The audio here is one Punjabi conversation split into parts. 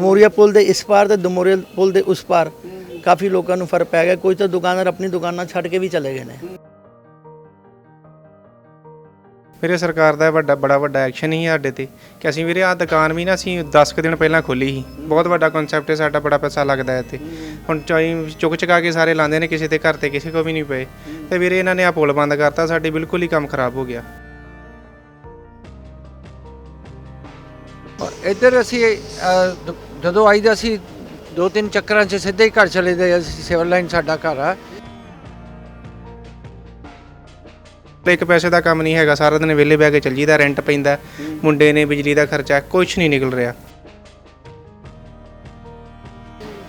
ਦਮੋਰੀਆ ਪੁਲ ਦੇ ਇਸ ਪਾਰ ਤੇ ਦਮੋਰੀਆ ਪੁਲ ਦੇ ਉਸ ਪਾਰ ਕਾਫੀ ਲੋਕਾਂ ਨੂੰ ਫ਼ਰਕ ਪੈ ਗਿਆ। ਕੋਈ ਤਾਂ ਦੁਕਾਨਦਾਰ ਆਪਣੀ ਦੁਕਾਨਾਂ ਛੱਡ ਕੇ ਵੀ ਚਲੇ ਗਏ ਨੇ। ਵੀਰੇ ਸਰਕਾਰ ਦਾ ਵੱਡਾ ਬੜਾ ਵੱਡਾ ਐਕਸ਼ਨ ਹੀ ਸਾਡੇ ਤੇ। ਕਿ ਅਸੀਂ ਵੀਰੇ ਆਹ ਦੁਕਾਨ ਵੀ ਨਾ ਅਸੀਂ 10 ਕੁ ਦਿਨ ਪਹਿਲਾਂ ਖੋਲੀ ਸੀ। ਬਹੁਤ ਵੱਡਾ ਕਨਸੈਪਟ ਹੈ ਸਾਡਾ ਬੜਾ ਪੈਸਾ ਲੱਗਦਾ ਹੈ ਇੱਥੇ। ਹੁਣ ਚਾਈ ਚੁੱਕ ਚੁਕਾ ਕੇ ਸਾਰੇ ਲਾਉਂਦੇ ਨੇ ਕਿਸੇ ਦੇ ਘਰ ਤੇ ਕਿਸੇ ਕੋ ਵੀ ਨਹੀਂ ਪਏ। ਤੇ ਵੀਰੇ ਇਹਨਾਂ ਨੇ ਆ ਪੁਲ ਬੰਦ ਕਰਤਾ ਸਾਡੀ ਬਿਲਕੁਲ ਹੀ ਕੰਮ ਖਰਾਬ ਹੋ ਗਿਆ। ਔਰ ਇੱਧਰ ਅਸੀਂ ਦ- ਜਦੋਂ ਆਈਦਾ ਸੀ ਦੋ ਤਿੰਨ ਚੱਕਰਾਂ 'ਚ ਸਿੱਧੇ ਹੀ ਘਰ ਚਲੇ ਗਏ। ਅਸੀਂ ਸਿਵਲ ਲਾਈਨ ਸਾਡਾ ਘਰ ਆ। ਤੇ ਇੱਕ ਪੈਸੇ ਦਾ ਕੰਮ ਨਹੀਂ ਹੈਗਾ। ਸਾਰਾ ਦਿਨ ਵਿਹਲੇ ਬਹਿ ਕੇ ਚੱਲ ਜੀਦਾ ਰੈਂਟ ਪੈਂਦਾ ਮੁੰਡੇ ਨੇ ਬਿਜਲੀ ਦਾ ਖਰਚਾ ਕੁਝ ਨਹੀਂ ਨਿਕਲ ਰਿਹਾ।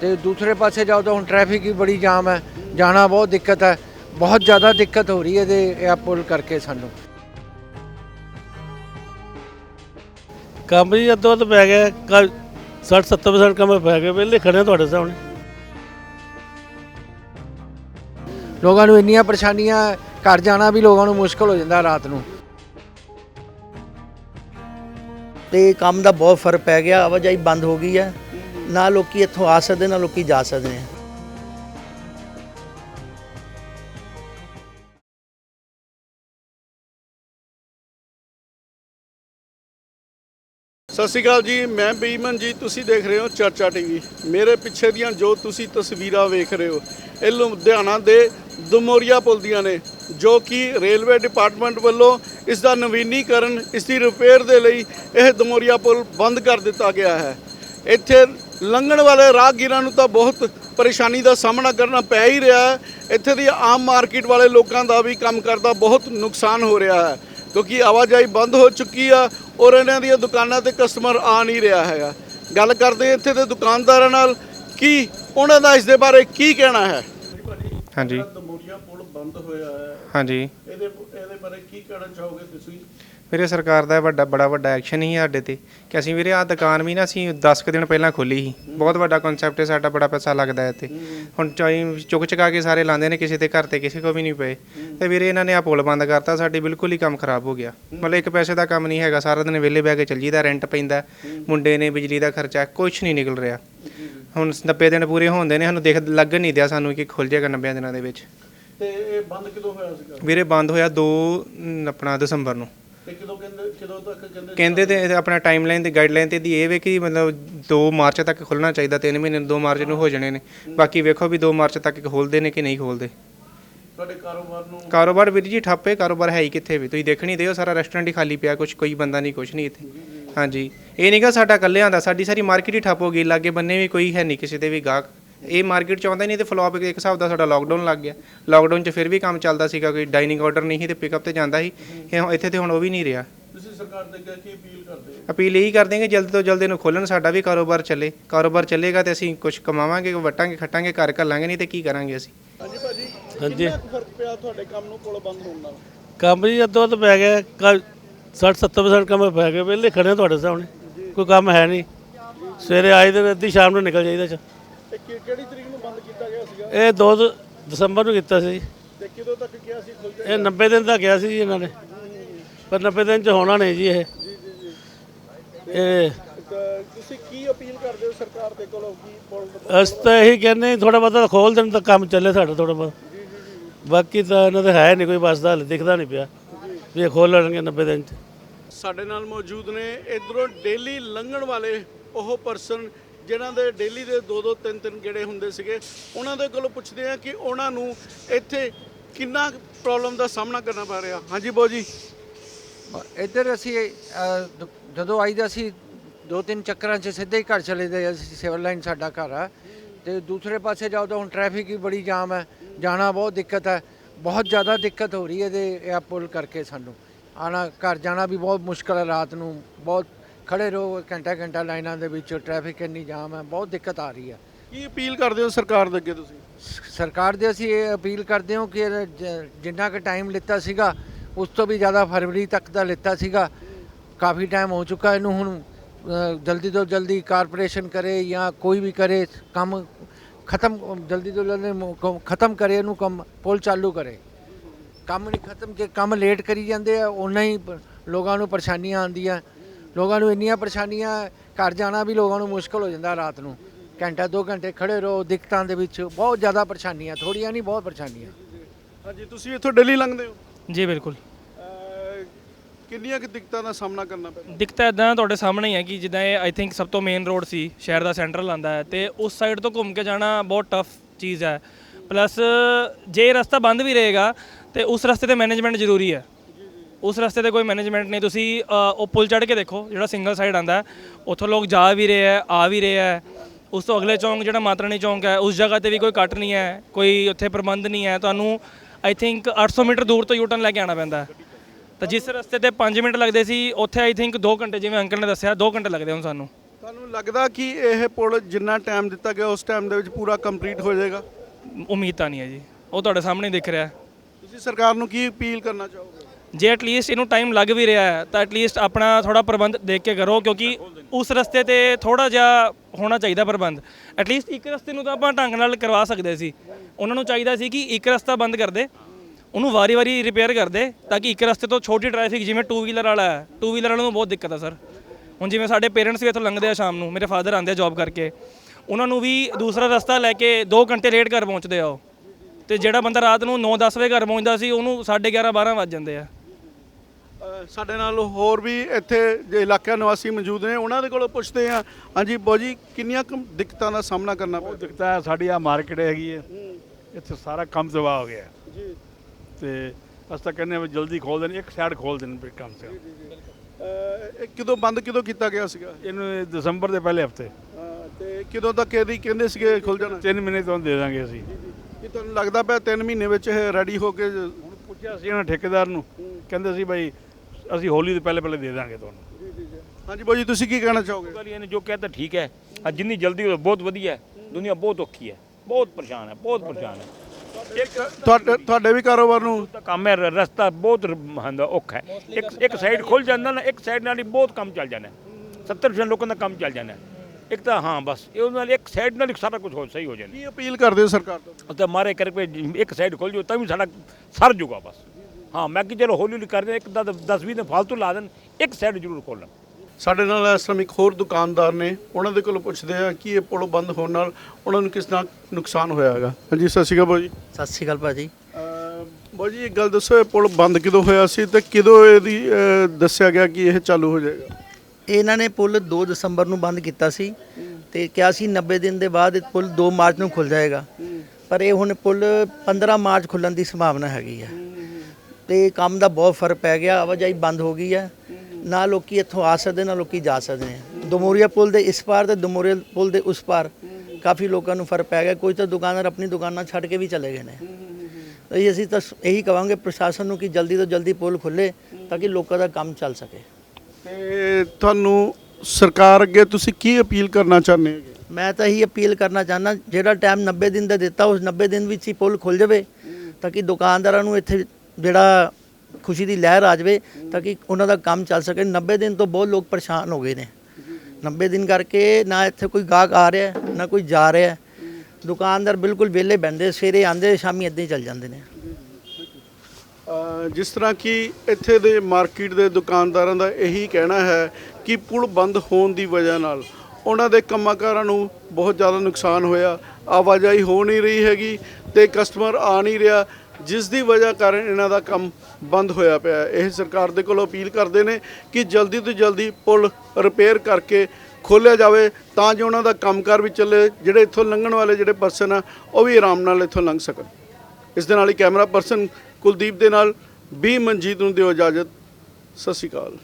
ਤੇ ਦੂਸਰੇ ਪਾਸੇ ਜਾਓ ਤਾਂ ਹੁਣ ਟ੍ਰੈਫਿਕ ਹੀ ਬੜੀ ਜਾਮ ਹੈ। ਜਾਣਾ ਬਹੁਤ ਦਿੱਕਤ ਹੈ। ਬਹੁਤ ਜ਼ਿਆਦਾ ਦਿੱਕਤ ਹੋ ਰਹੀ ਹੈ ਇਹਦੇ ਇਹ ਪੁਲ ਕਰਕੇ ਸਾਨੂੰ। ਕੰਮ ਜੀ ਅੱਧੋ ਅੱਧ ਪੈ ਗਿਆ। 60 70% ਕੰਮ ਪੈ ਗਿਆ ਵਿਹਲੇ ਖੜੇ ਆ ਤੁਹਾਡੇ ਸਾਹਮਣੇ। ਲੋਕਾਂ ਨੂੰ ਇੰਨੀਆਂ ਪਰੇਸ਼ਾਨੀਆਂ ਘਰ ਜਾਣਾ ਵੀ ਲੋਕਾਂ ਨੂੰ ਮੁਸ਼ਕਲ ਹੋ ਜਾਂਦਾ ਰਾਤ ਨੂੰ। ਤੇ ਕੰਮ ਦਾ ਬਹੁਤ ਫ਼ਰਕ ਪੈ ਗਿਆ ਆਵਾਜਾਈ ਬੰਦ ਹੋ ਗਈ ਹੈ। ਨਾ ਲੋਕੀ ਇੱਥੋਂ ਆ ਸਕਦੇ ਨਾ ਲੋਕੀ ਜਾ ਸਕਦੇ ਹੈ ਸਤਿ ਸ਼੍ਰੀ ਅਕਾਲ ਜੀ, ਮੈਂ ਬੇਈਮਨ ਜੀ, ਤੁਸੀਂ ਦੇਖ ਰਹੇ ਹੋ ਚਰਚਾ ਟੀਵੀ। ਮੇਰੇ ਪਿੱਛੇ ਦੀਆਂ ਜੋ ਤੁਸੀਂ ਤਸਵੀਰਾਂ ਵੇਖ ਰਹੇ ਹੋ, ਇਹ ਲੁਧਿਆਣਾ ਦੇ ਦਮੋਰੀਆ ਪੁਲ ਦੀਆਂ ਨੇ, ਜੋ ਕਿ ਰੇਲਵੇ ਡਿਪਾਰਟਮੈਂਟ ਵੱਲੋਂ ਇਸ ਦਾ ਨਵੀਨੀਕਰਨ, ਇਸ ਦੀ ਰਿਪੇਅਰ ਦੇ ਲਈ ਇਹ ਦਮੋਰੀਆ ਪੁਲ ਬੰਦ ਕਰ ਦਿੱਤਾ ਗਿਆ ਹੈ। ਇੱਥੇ ਲੰਘਣ ਵਾਲੇ ਰਾਹਗੀਰਾਂ ਨੂੰ ਤਾਂ ਬਹੁਤ ਪਰੇਸ਼ਾਨੀ ਦਾ ਸਾਹਮਣਾ ਕਰਨਾ ਪੈ ਹੀ ਰਿਹਾ ਹੈ। ਇੱਥੇ ਦੀ ਆਮ ਮਾਰਕੀਟ ਵਾਲੇ ਲੋਕਾਂ ਦਾ ਵੀ ਕੰਮ ਕਰਦਾ ਬਹੁਤ ਨੁਕਸਾਨ ਹੋ ਰਿਹਾ ਹੈ, ਕਿਉਂਕਿ ਆਵਾਜਾਈ ਬੰਦ ਹੋ ਚੁੱਕੀ ਆ ਔਰ ਇਹਨਾਂ ਦੀਆਂ ਦੁਕਾਨਾਂ ਤੇ ਕਸਟਮਰ ਆ ਨਹੀਂ ਰਿਹਾ ਹੈਗਾ। ਗੱਲ ਕਰਦੇ ਇੱਥੇ ਦੇ ਦੁਕਾਨਦਾਰਾਂ ਨਾਲ ਕੀ ਉਹਨਾਂ ਦਾ ਇਸ ਦੇ ਬਾਰੇ ਕੀ ਕਹਿਣਾ ਹੈ? ਹਾਂਜੀ। ਦਮੋਰੀਆ ਪੁਲ ਬੰਦ ਹੋਇਆ ਹੈ। ਹਾਂਜੀ। ਇਹਦੇ ਇਹਦੇ ਬਾਰੇ ਕੀ ਕਹਿਣਾ ਚਾਹੋਗੇ ਤੁਸੀਂ? ਵੀਰੇ ਸਰਕਾਰ ਦਾ ਵੱਡਾ ਬੜਾ ਵੱਡਾ ਐਕਸ਼ਨ ਹੀ ਸਾਡੇ ਤੇ ਕਿ ਅਸੀਂ ਵੀਰੇ ਆਹ ਦੁਕਾਨ ਵੀ ਨਾ ਅਸੀਂ 10 ਕੁ ਦਿਨ ਪਹਿਲਾਂ ਖੋਲੀ ਸੀ। ਬਹੁਤ ਵੱਡਾ ਕਨਸੈਪਟ ਹੈ ਸਾਡਾ ਬੜਾ ਪੈਸਾ ਲੱਗਦਾ ਹੈ ਇੱਥੇ। ਹੁਣ ਚਾਈ ਚੁੱਕ ਚੁਕਾ ਕੇ ਸਾਰੇ ਲਾਉਂਦੇ ਨੇ ਕਿਸੇ ਦੇ ਘਰ ਤੇ ਕਿਸੇ ਕੋ ਵੀ ਨਹੀਂ ਪਏ। ਤੇ ਵੀਰੇ ਇਹਨਾਂ ਨੇ ਆ ਪੁਲ ਬੰਦ ਕਰਤਾ ਸਾਡੀ ਬਿਲਕੁਲ ਹੀ ਕੰਮ ਖਰਾਬ ਹੋ ਗਿਆ। ਮਤਲਬ ਇੱਕ ਪੈਸੇ ਦਾ ਕੰਮ ਨਹੀਂ ਹੈਗਾ ਸਾਰਾ ਦਿਨ ਵਿਹਲੇ ਬਹਿ ਕੇ ਚੱਲ ਜੀਦਾ ਰੈਂਟ ਪੈਂਦਾ ਮੁੰਡੇ ਨੇ ਬਿਜਲੀ ਦਾ ਖਰਚਾ ਕੁਝ ਨਹੀਂ ਨਿਕਲ ਰਿਹਾ। ਹੁਣ 90 ਦਿਨ ਪੂਰੇ ਹੁੰਦੇ ਨੇ ਸਾਨੂੰ ਦੇਖ ਲੱਗਣ ਨਹੀਂ ਦਿਆ ਸਾਨੂੰ ਕਿ ਖੁੱਲ ਜਾਏਗਾ 90 ਦਿਨਾਂ ਦੇ ਵਿੱਚ। ਤੇ ਇਹ ਬੰਦ ਕਦੋਂ ਹੋਇਆ ਸੀਗਾ? ਵੀਰੇ ਬੰਦ ਹੋਇਆ 2 ਆਪਣਾ ਦਸੰਬਰ ਨੂੰ। ਤੇ ਕਦੋਂ ਕਹਿੰਦੇ ਕਦੋਂ ਤੱਕ ਕਹਿੰਦੇ ਕਹਿੰਦੇ ਤੇ ਇਹਦੇ ਆਪਣਾ ਟਾਈਮਲਾਈਨ ਤੇ ਗਾਈਡਲਾਈਨ ਤੇ ਦੀ ਇਹ ਵੇ ਕਿ ਮਤਲਬ 2 ਮਾਰਚ ਤੱਕ ਖੁੱਲਣਾ ਚਾਹੀਦਾ 3 ਮਹੀਨੇ 2 ਮਾਰਚ ਨੂੰ ਹੋ ਜਾਣੇ ਨੇ। ਬਾਕੀ ਵੇਖੋ ਵੀ 2 ਮਾਰਚ ਤੱਕ ਖੋਲਦੇ ਨੇ ਕਿ ਨਹੀਂ ਖੋਲਦੇ ਤੁਹਾਡੇ ਕਾਰੋਬਾਰ ਨੂੰ ਕਾਰੋਬਾਰ ਵੀਰ ਜੀ ਠੱਪੇ ਕਾਰੋਬਾਰ ਹੈ ਹੀ ਕਿੱਥੇ ਵੀ। ਤੁਸੀਂ ਦੇਖਣੀ ਦਿਓ ਸਾਰਾ ਰੈਸਟੋਰੈਂਟ ਹੀ ਖਾਲੀ ਪਿਆ ਕੁਝ ਕੋਈ ਬੰਦਾ ਨਹੀਂ ਕੁਝ ਨਹੀਂ ਇੱਥੇ। ਹਾਂਜੀ। ਇਹ ਨਹੀਂਗਾ ਸਾਡਾ ਇਕੱਲਿਆਂ ਦਾ ਸਾਡੀ ਸਾਰੀ ਮਾਰਕੀਟ ਹੀ ਠੱਪ ਹੋ ਗਈ ਲਾਗੇ ਬੰਨੇ ਵੀ ਕੋਈ ਹੈ ਨਹੀਂ ਕਿਸੇ ਦੇ ਵੀ ਗਾਹਕ। ਇਹ ਮਾਰਕੀਟ ਚ ਆਉਂਦਾ ਹੀ ਨਹੀਂ ਤੇ ਫਲੋਪ ਇੱਕ ਹਿਸਾਬ ਦਾ ਸਾਡਾ ਲਾਕਡਾਊਨ ਲੱਗ ਗਿਆ। ਲਾਕਡਾਊਨ ਚ ਫਿਰ ਵੀ ਕੰਮ ਚੱਲਦਾ ਸੀਗਾ ਕੋਈ ਡਾਈਨਿੰਗ ਆਰਡਰ ਨਹੀਂ ਸੀ ਤੇ ਪਿਕਅਪ ਤੇ ਜਾਂਦਾ ਸੀ। ਇਹ ਇੱਥੇ ਤੇ ਹੁਣ ਉਹ ਵੀ ਨਹੀਂ ਰਿਹਾ। ਤੁਸੀਂ ਸਰਕਾਰ ਦੇ ਅੱਗੇ ਕੀ ਅਪੀਲ ਕਰਦੇ ਹੋ? ਅਪੀਲ ਇਹੀ ਕਰਦੇ ਹਾਂ ਕਿ ਜਲਦ ਤੋਂ ਜਲਦ ਇਹਨੂੰ ਖੋਲਣ ਸਾਡਾ ਵੀ ਕਾਰੋਬਾਰ ਚੱਲੇ। ਕਾਰੋਬਾਰ ਚੱਲੇਗਾ ਤੇ ਅਸੀਂ ਕੁਝ ਕਮਾਵਾਂਗੇ ਵਟਾਂਗੇ ਖੱਟਾਂਗੇ ਘਰ ਘੱਲਾਂਗੇ ਨਹੀਂ ਤੇ ਕੀ ਕਰਾਂਗੇ ਅਸੀਂ? ਹਾਂਜੀ ਭਾਜੀ ਹਾਂਜੀ। ਕਿੰਨਾ ਕੁ ਫ਼ਰਕ ਪਿਆ ਤੁਹਾਡੇ ਕੰਮ ਨੂੰ ਪੁਲ ਬੰਦ ਹੋਣ ਨਾਲ? ਕੰਮ ਜੀ ਅੱਧੋ ਅੱਧ ਪੈ ਗਿਆ 60 70% ਕੰਮ ਪੈ ਗਿਆ ਵਿਹਲੇ ਖੜੇ ਤੁਹਾਡੇ ਸਾਹਮਣੇ। ਕੋਈ ਕੰਮ ਹੈ ਨਹੀਂ। ਸਵੇਰੇ ਆਏ ਦਿਨ ਅੱਧੀ ਸ਼ਾਮ ਨੂੰ ਨਿਕਲ ਜਾਈਦਾ ਚ। ਤੇ ਕਿ- ਕਿਹੜੀ ਤਰੀਕ ਨੂੰ ਬੰਦ ਕੀਤਾ ਗਿਆ ਸੀਗਾ? ਇਹ 2 ਦਸੰਬਰ ਨੂੰ ਕੀਤਾ ਸੀ ਤੇ ਕਦੋਂ ਤੱਕ ਕਿਹਾ ਸੀ ਖੁੱਲ ਇਹ 90 ਦਿਨ ਦਾ ਗਿਆ ਸੀ ਜੀ ਇਹਨਾਂ ਨੇ। ਪਰ 90 ਦਿਨ ਚ ਹੋਣਾ ਨਹੀਂ ਜੀ ਇਹ। ਇਹ ਤਾਂ ਤੁਸੀਂ ਕੀ ਅਪੀਲ ਕਰਦੇ ਹੋ ਸਰਕਾਰ ਦੇ ਕੋਲੋਂ? ਕੀ ਪੁਲ ਅਸੀਂ ਤਾਂ ਇਹੀ ਕਹਿੰਦੇ ਥੋੜਾ ਬਹੁਤਾ ਖੋਲ ਦੇਣ ਤਾਂ ਕੰਮ ਚੱਲੇ ਸਾਡਾ ਥੋੜਾ ਬਹੁਤ। ਬਾਕੀ ਤਾਂ ਇਹਨਾਂ ਦੇ ਹੈ ਨਹੀਂ ਕੋਈ ਬਸ ਦਾ ਹਲੇ ਦਿਖਦਾ ਨਹੀਂ ਪਿਆ। ਵੀ ਇਹ ਖੋਲ ਲੈਣਗੇ 90 ਦਿਨ ਚ। ਸਾਡੇ ਨਾਲ ਮੌਜੂਦ ਨੇ ਇਧਰੋਂ ਡੇਲੀ ਲੰਘਣ ਵਾਲੇ ਉਹ ਪਰਸਨ ਜਿਨ੍ਹਾਂ ਦੇ ਡੇਲੀ ਦੇ ਦੋ ਦੋ ਤਿੰਨ ਤਿੰਨ ਗੇੜੇ ਹੁੰਦੇ ਸੀਗੇ ਉਹਨਾਂ ਦੇ ਕੋਲੋਂ ਪੁੱਛਦੇ ਆ ਕਿ ਉਹਨਾਂ ਨੂੰ ਇੱਥੇ ਕਿੰਨਾ ਪ੍ਰੋਬਲਮ ਦਾ ਸਾਹਮਣਾ ਕਰਨਾ ਪੈ ਰਿਹਾ। ਹਾਂਜੀ ਬਾਊ ਜੀ। ਇੱਧਰ ਅਸੀਂ ਅ, ਦ- ਜਦੋਂ ਆਈਦਾ ਸੀ ਦੋ ਤਿੰਨ ਚੱਕਰਾਂ 'ਚ ਸਿੱਧੇ ਹੀ ਘਰ ਚਲੇ ਗਏ ਅਸੀਂ ਸਿਵਲ ਲਾਈਨ ਸਾਡਾ ਘਰ ਆ। ਤੇ ਦੂਸਰੇ ਪਾਸੇ ਜਾਓ ਤਾਂ ਹੁਣ ਟ੍ਰੈਫਿਕ ਹੀ ਬੜੀ ਜਾਮ ਹੈ ਜਾਣਾ ਬਹੁਤ ਦਿੱਕਤ ਹੈ ਬਹੁਤ ਜ਼ਿਆਦਾ ਦਿੱਕਤ ਹੋ ਰਹੀ ਹੈ ਇਹਦੇ ਇਹ ਪੁਲ ਕਰਕੇ ਸਾਨੂੰ। ਆਣਾ ਘਰ ਜਾਣਾ ਵੀ ਬਹੁਤ ਮੁਸ਼ਕਲ ਹੈ ਰਾਤ ਨੂੰ ਬਹੁਤ ਖੜੇ ਰਹੋ ਘੰਟਾ ਘੰਟਾ ਲਾਈਨਾਂ ਦੇ ਵਿੱਚ ਟ੍ਰੈਫਿਕ ਇੰਨੀ ਜਾਮ ਹੈ ਬਹੁਤ ਦਿੱਕਤ ਆ ਰਹੀ ਹੈ। ਕੀ ਅਪੀਲ ਕਰਦੇ ਹੋ ਸਰਕਾਰ ਦੇ ਅੱਗੇ ਤੁਸੀਂ? ਸ- ਸਰਕਾਰ ਦੇ ਅਸੀਂ ਇਹ ਅਪੀਲ ਕਰਦੇ ਹਾਂ ਕਿ ਇਹ ਜ- ਜਿੰਨਾ ਕੁ ਟਾਈਮ ਲਿੱਤਾ ਸੀਗਾ ਉਸ ਤੋਂ ਵੀ ਜ਼ਿਆਦਾ ਫਰਵਰੀ ਤੱਕ ਦਾ ਲਿੱਤਾ ਸੀਗਾ। ਕਾਫੀ ਟਾਈਮ ਹੋ ਚੁੱਕਾ ਇਹਨੂੰ ਹੁਣ ਅ, ਜਲਦੀ ਤੋਂ ਜਲਦੀ ਕਾਰਪੋਰੇਸ਼ਨ ਕਰੇ ਜਾਂ ਕੋਈ ਵੀ ਕਰੇ ਕੰਮ ਖਤਮ ਜਲਦੀ ਤੋਂ ਜਲਦੀ ਮ- ਖਤਮ ਕਰੇ ਇਹਨੂੰ ਕੰਮ ਪੁਲ ਚਾਲੂ ਕਰੇ। ਕੰਮ ਨਹੀਂ ਖਤਮ ਜੇ ਕੰਮ ਲੇਟ ਕਰੀ ਜਾਂਦੇ ਆ ਉਨਾ ਹੀ ਪ- ਲੋਕਾਂ ਨੂੰ ਪਰੇਸ਼ਾਨੀਆਂ ਆਉਂਦੀਆਂ। ਲੋਕਾਂ ਨੂੰ ਇੰਨੀਆਂ ਪਰੇਸ਼ਾਨੀਆਂ ਘਰ ਜਾਣਾ ਵੀ ਲੋਕਾਂ ਨੂੰ ਮੁਸ਼ਕਲ ਹੋ ਜਾਂਦਾ ਰਾਤ ਨੂੰ। ਘੰਟਾ ਦੋ ਘੰਟੇ ਖੜੇ ਰਹੋ ਦਿੱਕਤਾਂ ਦੇ ਵਿੱਚ ਬਹੁਤ ਜ਼ਿਆਦਾ ਪਰੇਸ਼ਾਨੀਆਂ ਥੋੜੀਆਂ ਨਹੀਂ ਬਹੁਤ ਪਰੇਸ਼ਾਨੀਆਂ। ਹਾਂਜੀ ਤੁਸੀਂ ਇੱਥੋਂ ਡੇਲੀ ਲੰਘਦੇ ਹੋ? ਜੀ ਬਿਲਕੁਲ। ਕਿੰਨੀਆਂ ਕਿ ਦਿੱਕਤਾਂ ਦਾ ਸਾਹਮਣਾ ਕਰਨਾ ਪੈਂਦਾ? ਦਿੱਕਤ ਇਦਾਂ ਤੁਹਾਡੇ ਸਾਹਮਣੇ ਹੀ ਹੈ ਕਿ ਜਿੱਦਾਂ ਇਹ ਆਈ ਥਿੰਕ ਸਭ ਤੋਂ ਮੇਨ ਰੋਡ ਸੀ ਸ਼ਹਿਰ ਦਾ ਸੈਂਟਰਲ ਆਂਦਾ ਹੈ। ਤੇ ਉਸ ਸਾਈਡ ਤੋਂ ਘੁੰਮ ਕੇ ਜਾਣਾ ਬਹੁਤ ਟਫ ਚੀਜ਼ ਹੈ। ਪਲੱਸ ਜੇ ਰਸਤਾ ਬੰਦ ਵੀ ਰਹੇਗਾ ਤੇ ਉਸ ਰਸਤੇ ਤੇ ਮੈਨੇਜਮੈਂਟ ਜ਼ਰੂਰੀ ਹੈ। ਉਸ ਰਸਤੇ ਤੇ ਕੋਈ ਮੈਨੇਜਮੈਂਟ ਨਹੀਂ। ਤੁਸੀਂ ਅ, ਉਹ ਪੁਲ ਚੜ੍ਹ ਕੇ ਦੇਖੋ ਜਿਹੜਾ ਸਿੰਗਲ ਸਾਈਡ ਆਂਦਾ ਹੈ ਉੱਥੋਂ ਲੋਕ ਜਾ ਵੀ ਰਹੇ ਹੈ ਆ ਵੀ ਰਹੇ ਹੈ। ਉਸ ਤੋਂ ਅਗਲੇ ਚੌਂਕ ਜਿਹੜਾ ਮਾਤਰਾਣੀ ਚੌਂਕ ਹੈ ਉਸ ਜਗ੍ਹਾ ਤੇ ਵੀ ਕੋਈ ਕੱਟ ਨਹੀਂ ਹੈ ਕੋਈ ਉੱਥੇ ਪ੍ਰਬੰਧ ਨਹੀਂ ਹੈ। ਤੁਹਾਨੂੰ ਆਈ ਥਿੰਕ 800 ਮੀਟਰ ਦੂਰ ਤੋਂ ਯੂਟਰਨ ਲੈ ਕੇ ਆਉਣਾ ਪੈਂਦਾ ਹੈ। ਤਾਂ ਜਿਸ ਰਸਤੇ ਤੇ 5 ਮਿੰਟ ਲੱਗਦੇ ਸੀ ਉੱਥੇ ਆਈ ਥਿੰਕ 2 ਘੰਟੇ ਜਿਵੇਂ ਅੰਕਲ ਨੇ ਦੱਸਿਆ 2 ਘੰਟੇ ਲੱਗਦੇ ਹੁਣ ਸਾਨੂੰ। ਤੁਹਾਨੂੰ ਲੱਗਦਾ ਕਿ ਇਹ ਪੁਲ ਜਿੰਨਾ ਟਾਈਮ ਦਿੱਤਾ ਗਿਆ ਉਸ ਟਾਈਮ ਦੇ ਵਿੱਚ ਪੂਰਾ ਕੰਪਲੀਟ ਹੋ ਜਾਏਗਾ? ਉਮੀਦ ਤਾਂ ਨਹੀਂ ਹੈ ਜੀ। ਉਹ ਤੁਹਾਡੇ ਸਾਹਮਣੇ ਹੀ ਦਿਖ ਰਿਹਾ ਹੈ। ਤੁਸੀਂ ਸਰਕਾਰ ਨੂੰ ਕੀ ਅਪੀਲ ਕਰਨਾ ਚਾਹੋਗੇ? ਜੇ ਐਟਲੀਸਟ ਇਹਨੂੰ ਟਾਈਮ ਲੱਗ ਵੀ ਰਿਹਾ ਹੈ, ਤਾਂ ਐਟਲੀਸਟ ਆਪਣਾ ਥੋੜਾ ਪ੍ਰਬੰਧ ਦੇਖ ਕੇ ਕਰੋ, ਕਿਉਂਕਿ ਉਸ ਰਸਤੇ ਤੇ ਥੋੜਾ ਜਿਹਾ ਹੋਣਾ ਚਾਹੀਦਾ ਪ੍ਰਬੰਧ। ਐਟਲੀਸਟ ਇੱਕ ਰਸਤੇ ਨੂੰ ਤਾਂ ਆਪਾਂ ਢੰਗ ਨਾਲ ਕਰਵਾ ਸਕਦੇ ਸੀ। ਉਹਨਾਂ ਨੂੰ ਚਾਹੀਦਾ ਸੀ ਕਿ ਇੱਕ ਰਸਤਾ ਬੰਦ ਕਰ ਦੇ, ਉਹਨੂੰ ਵਾਰੀ-ਵਾਰੀ ਰਿਪੇਅਰ ਕਰ ਦੇ, ਤਾਂ ਕਿ ਇੱਕ ਰਸਤੇ ਤੋਂ ਛੋਟੀ ਟ੍ਰੈਫਿਕ ਜਿਵੇਂ ਟੂ ਵੀਲਰ ਵਾਲਾ ਹੈ ਟੂ ਵੀਲਰ ਵਾਲਿਆਂ ਨੂੰ ਬਹੁਤ ਦਿੱਕਤ ਆ ਸਰ ਹੁਣ ਜਿਵੇਂ ਸਾਡੇ ਪੇਰੈਂਟਸ ਵੀ ਇੱਥੋਂ ਲੰਘਦੇ ਆ ਸ਼ਾਮ ਨੂੰ, ਮੇਰੇ ਫਾਦਰ ਆਉਂਦੇ ਆ ਜੌਬ ਕਰਕੇ। ਉਹਨਾਂ ਨੂੰ ਵੀ ਦੂਸਰਾ ਰਸਤਾ ਲੈ ਕੇ 2 ਘੰਟੇ ਲੇਟ ਘਰ ਪਹੁੰਚਦੇ ਆ ਉਹ। ਤੇ ਜਿਹੜਾ ਬੰਦਾ ਰਾਤ ਨੂੰ 9-10 ਵਜੇ ਘਰ ਪਹੁੰਚਦਾ ਸੀ, ਉਹਨੂੰ 11:30 12 ਵੱਜ ਜਾਂਦੇ ਆ। ਸਾਡੇ ਨਾਲ ਹੋਰ ਵੀ ਇੱਥੇ ਜੇ ਇਲਾਕਾ ਨਿਵਾਸੀ ਮੌਜੂਦ ਨੇ ਉਹਨਾਂ ਦੇ ਕੋਲੋਂ ਪੁੱਛਦੇ ਆ ਹਾਂਜੀ ਬੋਜੀ ਕਿੰਨੀਆਂ ਕੁ ਦਿੱਕਤਾਂ ਦਾ ਸਾਹਮਣਾ ਕਰਨਾ ਬਹੁਤ ਪੈਂਦਾ ਦਿੱਕਤ ਹੈ ਸਾਡੀ ਆ ਮਾਰਕੀਟ ਹੈਗੀ ਹੈ। ਇੱਥੇ ਸਾਰਾ ਕੰਮ ਤਬਾਹ ਹੋ ਗਿਆ। ਜੀ। ਤੇ ਅਸੀਂ ਤਾਂ ਕਹਿੰਦੇ ਹਾਂ ਵੀ ਜਲਦੀ ਖੋਲ ਦੇਣ ਇੱਕ ਸਾਈਡ ਖੋਲ ਦੇਣ ਵੀ ਕੰਮ ਸੇ ਅਹ ਇਹ ਕਦੋਂ ਬੰਦ ਕਦੋਂ ਕੀਤਾ ਗਿਆ ਸੀਗਾ? ਇਹਨੂੰ ਇਹ ਦਸੰਬਰ ਦੇ ਪਹਿਲੇ ਹਫ਼ਤੇ। ਅਹ ਤੇ ਕਦੋਂ ਤੱਕ ਇਹਦੀ ਕਹਿੰਦੇ ਸੀਗੇ ਖੁੱਲ ਜਾਣਾ? 3 ਮਹੀਨੇ ਤੋਂ ਦੇ ਦਾਂਗੇ ਅਸੀਂ। ਕੀ ਤੁਹਾਨੂੰ ਲੱਗਦਾ ਪਿਆ 3 ਮਹੀਨੇ ਵਿੱਚ ਇਹ ਰੈਡੀ ਹੋ ਕੇ ਹੁਣ ਪੁੱਛਿਆ ਸੀ ਇਹਨਾਂ ਠੇਕੇਦਾਰ ਨੂੰ। ਕਹਿੰਦੇ ਸੀ ਭਾਈ ਅਸੀਂ ਹੋਲੀ ਤੋਂ ਪਹਿਲੇ ਪਹਿਲੇ ਦੇ ਦਾਂਗੇ ਤੁਹਾਨੂੰ। ਹਾਂਜੀ ਬੋਜੀ ਤੁਸੀਂ ਕੀ ਕਹਿਣਾ ਚਾਹੋਗੇ? ਵਾਲੀ ਇਹਨੇ ਜੋ ਕਹਿਤਾ ਠੀਕ ਹੈ। ਆ ਜਿੰਨੀ ਜਲਦੀ ਹੋਵੇ ਬਹੁਤ ਵਧੀਆ ਹੈ। ਦੁਨੀਆ ਬਹੁਤ ਔਖੀ ਹੈ। ਬਹੁਤ ਪਰੇਸ਼ਾਨ ਹੈ ਬਹੁਤ ਪਰੇਸ਼ਾਨ ਹੈ। ਤੁਹਾਡੇ ਤੁਹਾਡੇ ਵੀ ਕਾਰੋਬਾਰ ਨੂੰ ਤਾਂ ਕੰਮ ਹੈ ਰ- ਰਸਤਾ ਬਹੁਤ ਰ- ਹੁੰਦਾ ਔਖਾ ਹੈ। ਇੱਕ ਇੱਕ ਸਾਈਡ ਖੁੱਲ ਜਾਂਦਾ ਨਾ ਇੱਕ ਸਾਈਡ ਨਾਲ ਹੀ ਬਹੁਤ ਕੰਮ ਚੱਲ ਜਾਣਾ 70% ਲੋਕਾਂ ਦਾ ਕੰਮ ਚੱਲ ਜਾਣਾ ਇੱਕ ਤਾਂ ਹਾਂ ਬਸ ਇਹ ਉਹਨਾਂ ਨਾਲ ਇੱਕ ਸਾਈਡ ਨਾਲ ਹੀ ਸਾਰਾ ਕੁਝ ਹੋ ਸਹੀ ਹੋ ਜਾਣਾ ਕੀ ਅਪੀਲ ਕਰਦੇ ਹੋ ਸਰਕਾਰ ਤੋਂ? ਤਾਂ ਮਾਰੇ ਕਰਕੇ ਇੱਕ ਸਾਈਡ ਖੁੱਲ ਜਾਓ ਤਾਂ ਵੀ ਸਾਡਾ ਸਰ ਜੂਗਾ ਬਸ। ਹਾਂ ਮੈਂ ਕਿ ਚਲੋ ਹੌਲੀ ਹੌਲੀ ਕਰਦੇ ਇੱਕ 10 20 ਦਿਨ ਫालतू ਲਾ ਦੇਣ ਇੱਕ ਸਾਈਡ ਜ਼ਰੂਰ ਖੋਲਣ ਸਾਡੇ ਨਾਲ ਇਸ ਸਮੇਂ ਇੱਕ ਹੋਰ ਦੁਕਾਨਦਾਰ ਨੇ ਉਹਨਾਂ ਦੇ ਕੋਲੋਂ ਪੁੱਛਦੇ ਆ ਕਿ ਇਹ ਪੁਲ ਬੰਦ ਹੋਣ ਨਾਲ ਉਹਨਾਂ ਨੂੰ ਕਿਸ ਨਾਲ ਨੁਕਸਾਨ ਹੋਇਆ ਹੈਗਾ। ਹਾਂਜੀ ਸਤਿ ਸ਼੍ਰੀ ਅਕਾਲ ਬਾਜੀ ਸਤਿ ਸ਼੍ਰੀ ਅਕਾਲ ਭਾਜੀ ਬਾਜੀ ਇੱਕ ਗੱਲ ਦੱਸੋ ਇਹ ਪੁਲ ਬੰਦ ਕਿਦੋਂ ਹੋਇਆ ਸੀ ਤੇ ਕਿਦੋਂ ਇਹਦੀ ਦੱਸਿਆ ਗਿਆ ਕਿ ਇਹ ਚਾਲੂ ਹੋ ਜਾਏਗਾ? ਇਹਨਾਂ ਨੇ ਪੁਲ 2 ਦਸੰਬਰ ਨੂੰ ਬੰਦ ਕੀਤਾ ਸੀ ਤੇ ਕਿਹਾ ਸੀ 90 ਦਿਨ ਦੇ ਬਾਅਦ ਇਹ ਪੁਲ 2 ਮਾਰਚ ਨੂੰ ਖੁੱਲ ਜਾਏਗਾ। ਪਰ ਇਹ ਹੁਣ ਪੁਲ 15 ਮਾਰਚ ਖੁੱਲਣ ਦੀ ਸੰਭਾਵਨਾ ਹੈਗੀ ਹੈ ਤੇ ਕੰਮ ਦਾ ਬਹੁਤ ਫ਼ਰਕ ਪੈ ਗਿਆ ਆਵਾਜਾਈ ਬੰਦ ਹੋ ਗਈ ਹੈ। ਨਾ ਲੋਕੀ ਇੱਥੋਂ ਆ ਸਕਦੇ ਨਾ ਲੋਕੀ ਜਾ ਸਕਦੇ ਨੇ। ਦਮੋਰੀਆ ਪੁਲ ਦੇ ਇਸ ਪਾਰ ਤੇ ਦਮੋਰੀਆ ਪੁਲ ਦੇ ਉਸ ਪਾਰ ਕਾਫੀ ਲੋਕਾਂ ਨੂੰ ਫ਼ਰਕ ਪੈ ਗਿਆ। ਕੋਈ ਤਾਂ ਦੁਕਾਨਦਾਰ ਆਪਣੀ ਦੁਕਾਨਾਂ ਛੱਡ ਕੇ ਵੀ ਚਲੇ ਗਏ ਨੇ। ਤੇ ਅਸੀਂ ਤਾਂ ਇਹੀ ਕਵਾਂਗੇ ਪ੍ਰਸ਼ਾਸਨ ਨੂੰ ਕਿ ਜਲਦੀ ਤੋਂ ਜਲਦੀ ਪੁਲ ਖੁੱਲੇ ਤਾਂ ਕਿ ਲੋਕਾਂ ਦਾ ਕੰਮ ਚੱਲ ਸਕੇ। ਤੇ ਤੁਹਾਨੂੰ ਸਰਕਾਰ ਅੱਗੇ ਤੁਸੀਂ ਕੀ ਅਪੀਲ ਕਰਨਾ ਚਾਹੁੰਦੇ ਹੈਗੇ ਮੈਂ ਤਾਂ ਇਹੀ ਅਪੀਲ ਕਰਨਾ ਚਾਹੁੰਦਾ ਜਿਹੜਾ ਟਾਈਮ 90 ਦਿਨ ਦਾ ਦਿੱਤਾ ਉਸ 90 ਦਿਨ ਵਿੱਚ ਹੀ ਪੁਲ ਖੁੱਲ ਜਾਵੇ ਤਾਂ ਕਿ ਦੁਕਾਨਦਾਰਾਂ ਨੂੰ ਇੱਥੇ ਜਿਹੜਾ ਖੁਸ਼ੀ ਦੀ ਲਹਿਰ ਆ ਜਾਵੇ ਤਾਂ ਕਿ ਉਹਨਾਂ ਦਾ ਕੰਮ ਚੱਲ ਸਕੇ। 90 ਦਿਨ ਤੋਂ ਬਹੁਤ ਲੋਕ ਪਰੇਸ਼ਾਨ ਹੋ ਗਏ ਨੇ। 90 ਦਿਨ ਕਰਕੇ ਨਾ ਇੱਥੇ ਕੋਈ ਗਾਹਕ ਆ ਰਿਹਾ ਨਾ ਕੋਈ ਜਾ ਰਿਹਾ। ਦੁਕਾਨਦਾਰ ਬਿਲਕੁਲ ਵਿਹਲੇ ਬੈੰਦੇ ਸਵੇਰੇ ਆਂਦੇ ਸ਼ਾਮੀ ਇੱਦਾਂ ਹੀ ਚੱਲ ਜਾਂਦੇ ਨੇ। ਅ, ਜਿਸ ਤਰ੍ਹਾਂ ਕਿ ਇੱਥੇ ਦੇ ਮਾਰਕੀਟ ਦੇ ਦੁਕਾਨਦਾਰਾਂ ਦਾ ਇਹੀ ਕਹਿਣਾ ਹੈ ਕਿ ਪੁਲ ਬੰਦ ਹੋਣ ਦੀ ਵਜ੍ਹਾ ਨਾਲ ਉਹਨਾਂ ਦੇ ਕੰਮਾਂਕਾਰਾਂ ਨੂੰ ਬਹੁਤ ਜ਼ਿਆਦਾ ਨੁਕਸਾਨ ਹੋਇਆ। ਆਵਾਜਾਈ ਹੋ ਨਹੀਂ ਰਹੀ ਹੈਗੀ ਤੇ ਕਸਟਮਰ ਆ ਨਹੀਂ ਰਿਹਾ। ਜਿਸ ਦੀ ਵਜ੍ਹਾ ਕਾਰਨ ਇਹਨਾਂ ਦਾ ਕੰਮ ਬੰਦ ਹੋਇਆ ਪਿਆ ਇਹ ਸਰਕਾਰ ਦੇ ਕੋਲ ਅਪੀਲ ਕਰਦੇ ਨੇ ਕਿ ਜਲਦੀ ਤੋਂ ਜਲਦੀ ਪੁਲ ਰਿਪੇਅਰ ਕਰਕੇ ਖੋਲ੍ਹਿਆ ਜਾਵੇ ਤਾਂ ਜੋ ਉਹਨਾਂ ਦਾ ਕੰਮਕਾਰ ਵੀ ਚੱਲੇ, ਜਿਹੜੇ ਇੱਥੋਂ ਲੰਘਣ ਵਾਲੇ ਜਿਹੜੇ ਪਰਸਨ ਆ, ਉਹ ਵੀ ਆਰਾਮ ਨਾਲ ਇੱਥੋਂ ਲੰਘ ਸਕਣ। ਇਸ ਦੇ ਨਾਲ ਹੀ ਕੈਮਰਾ ਪਰਸਨ ਕੁਲਦੀਪ ਦੇ ਨਾਲ, ਬੀ ਮਨਜੀਤ ਨੂੰ ਦਿਓ ਇਜਾਜ਼ਤ। ਸਤਿ ਸ਼੍ਰੀ ਅਕਾਲ।